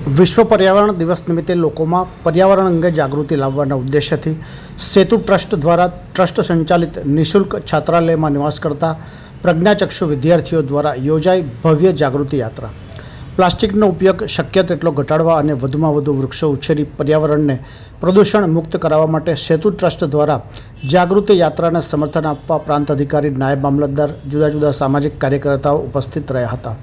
વિશ્વ પર્યાવરણ દિવસ નિમિત્તે લોકોમાં પર્યાવરણ અંગે જાગૃતિ લાવવાના ઉદ્દેશ્યથી સેતુ ટ્રસ્ટ દ્વારા ટ્રસ્ટ સંચાલિત નિઃશુલ્ક છાત્રાલયમાં નિવાસ કરતા પ્રજ્ઞાચક્ષુ વિદ્યાર્થીઓ દ્વારા યોજાઈ ભવ્ય જાગૃતિ યાત્રા. પ્લાસ્ટિકનો ઉપયોગ શક્ય તેટલો ઘટાડવા અને વધુમાં વધુ વૃક્ષો ઉછેરી પર્યાવરણને પ્રદૂષણ મુક્ત કરાવવા માટે સેતુ ટ્રસ્ટ દ્વારા જાગૃતિ યાત્રાને સમર્થન આપવા પ્રાંત અધિકારી નાયબ મામલતદાર જુદા જુદા સામાજિક કાર્યકર્તાઓ ઉપસ્થિત રહ્યા હતા.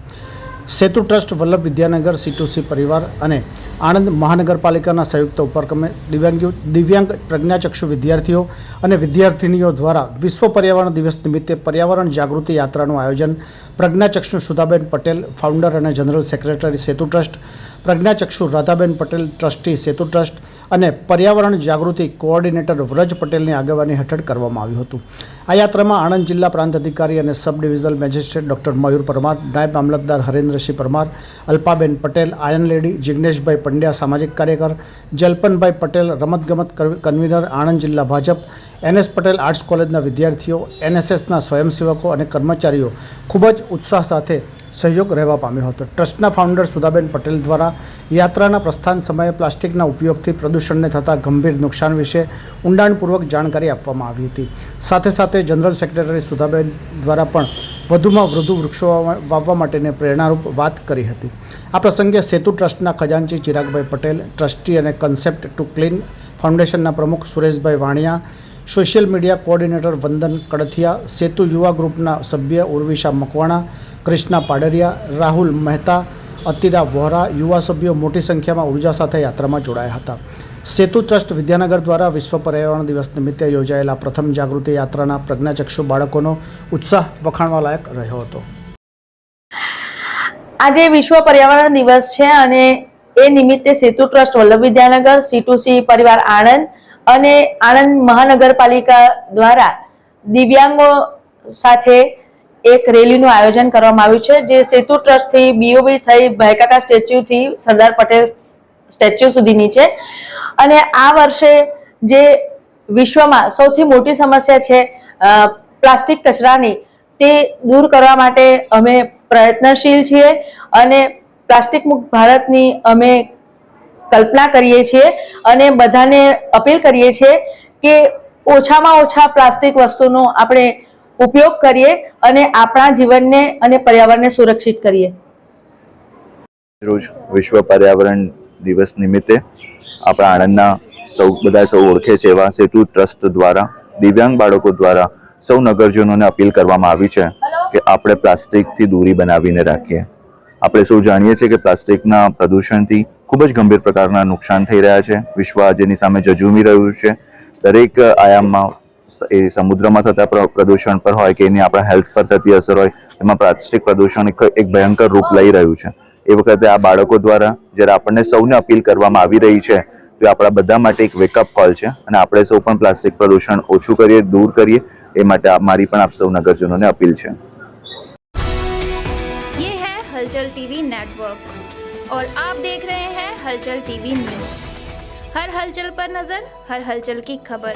સેતુ ટ્રસ્ટ વલ્લભ વિદ્યાનગર સી પરિવાર અને આણંદ મહાનગરપાલિકાના સંયુક્ત ઉપક્રમે દિવ્યાંગીઓ દિવ્યાંગ પ્રજ્ઞાચક્ષુ વિદ્યાર્થીઓ અને વિદ્યાર્થિનીઓ દ્વારા વિશ્વ પર્યાવરણ દિવસ નિમિત્તે પર્યાવરણ જાગૃતિ યાત્રાનું આયોજન પ્રજ્ઞાચક્ષુ સુધાબેન પટેલ ફાઉન્ડર અને જનરલ સેક્રેટરી સેતુ ટ્રસ્ટ, પ્રજ્ઞાચક્ષુ રાધાબેન પટેલ ટ્રસ્ટી સેતુ ટ્રસ્ટ અને પર્યાવરણ જાગૃતિ કોઓર્ડિનેટર વ્રજ પટેલની આગેવાની હેઠળ કરવામાં આવ્યું હતું. આ યાત્રામાં આણંદ જિલ્લા પ્રાંત અધિકારી અને sub divisional magistrate doctor Mayur Parmar, નાયબ મામલતદાર હરેન્દ્રસિંહ પરમાર, અલ્પાબેન પટેલ, આયન લેડી જિજ્ઞેશભાઈ પંડ્યા સામાજિક કાર્યકર, જલપનભાઈ પટેલ, રમતગમત કન્વીનર, આણંદ જિલ્લા ભાજપ એનએસ પટેલ આર્ટ્સ કોલેજના વિદ્યાર્થીઓ એનએસએસના સ્વયંસેવકો અને કર્મચારીઓ ખૂબ જ ઉત્સાહ સાથે સહયોગ રહેવા પામ્યો હતો. ટ્રસ્ટના ફાઉન્ડર સુધાબેન પટેલ દ્વારા યાત્રાના પ્રસ્થાન સમયે પ્લાસ્ટિકના ઉપયોગથી પ્રદૂષણને થતા ગંભીર નુકસાન વિશે ઊંડાણપૂર્વક જાણકારી આપવામાં આવી હતી. સાથે સાથે જનરલ સેક્રેટરી સુધાબેન દ્વારા પણ વધુમાં વધુ વૃક્ષો વાવવા- માટેની પ્રેરણારૂપ વાત કરી હતી. આ પ્રસંગે સેતુ ટ્રસ્ટના ખજાનચી ચિરાગભાઈ પટેલ, ટ્રસ્ટી અને કન્સેપ્ટ ટુ ક્લીન ફાઉન્ડેશનના પ્રમુખ Sureshbhai Vaniya, social media coordinator Vandan Kadthiya, Setu યુવા ગ્રુપના સભ્ય ઉર્વિશા મકવાણા, કૃષ્ણા પાડરિયા, રાહુલ મહેતા અતિરા વોહરા યુવા સભ્યો મોટી સંખ્યામાં ઊર્જા સાથે યાત્રામાં જોડાયા હતા. સેતુ ટ્રસ્ટ વિદ્યાનગર દ્વારા વિશ્વ પર્યાવરણ દિવસ નિમિત્તે યોજાયેલા પ્રથમ જાગૃતિ યાત્રાના પ્રજ્ઞાચક્ષુ બાળકોનો ઉત્સાહ વખાણવા લાયક રહ્યો હતો. આજે વિશ્વ પર્યાવરણ દિવસ છે અને એ નિમિત્તે સેતુ ટ્રસ્ટ વલ્લભ વિદ્યાનગર સી પરિવાર આણંદ અને આણંદ મહાનગરપાલિકા દ્વારા દિવ્યાંગો સાથે એક રેલીનું આયોજન કરવામાં આવ્યું છે, જે સેતુ ટ્રસ્ટથી બીઓબી થઈ ભાઈકાકા સ્ટેચ્યુથી સરદાર પટેલ સ્ટેચ્યુ સુધીની છે. અને આ વર્ષે જે વિશ્વમાં સૌથી મોટી સમસ્યા છે પ્લાસ્ટિક કચરાની, તે દૂર કરવા માટે અમે પ્રયત્નશીલ છીએ અને પ્લાસ્ટિક મુક્ત ભારતની અમે કલ્પના કરીએ છીએ અને બધાને અપીલ કરીએ છીએ કે ઓછામાં ઓછા પ્લાસ્ટિક વસ્તુનો આપણે ઉપયોગ કરીએ અને આપણા જીવનને અને પર્યાવરણને સુરક્ષિત કરીએ. રોજ વિશ્વ પર્યાવરણ દિવસ નિમિત્તે આપણા આણંદના સૌ, બધા સૌ ઓળખે છે એવા સેતુ ટ્રસ્ટ દ્વારા, દિવ્યાંગ બાળકો દ્વારા સૌ નગરજનોને અપીલ કરવામાં આવી છે કે આપણે પ્લાસ્ટિકથી દૂરી બનાવીને રાખીએ. આપણે સૌ જાણીએ છીએ કે પ્લાસ્ટિકના પ્રદૂષણથી ખૂબ જ ગંભીર પ્રકારના નુકસાન થઈ રહ્યા છે. વિશ્વ આજેની સામે જજુમી રહ્યું છે. દરેક આયામમાં એ સમુદ્રમાં થતા પ્ર- પ્રદૂષણ પર હોય કે એની આપણા હેલ્થ પર થતી અસર હોય એમાં પ્લાસ્ટિક પ્રદૂષણ એક એક ભયંકર રૂપ લઈ રહ્યું છે એ વખતે આ બાળકો દ્વારા જ્યારે આપણને સૌને અપીલ કરવામાં આવી રહી છે તો એ આપણા બધા માટે એક વેકઅપ કોલ છે અને આપણે સૌ પણ પ્લાસ્ટિક પ્રદૂષણ ઓછું કરીએ દૂર કરીએ એ માટે આ- મારી પણ આપ સૌ નગરજનોને અપીલ છે ये है हलचल टीवी नेटवर्क और आप देख रहे हैं हलचल टीवी न्यूज हर हलचल पर नजर हर हलचल की खबर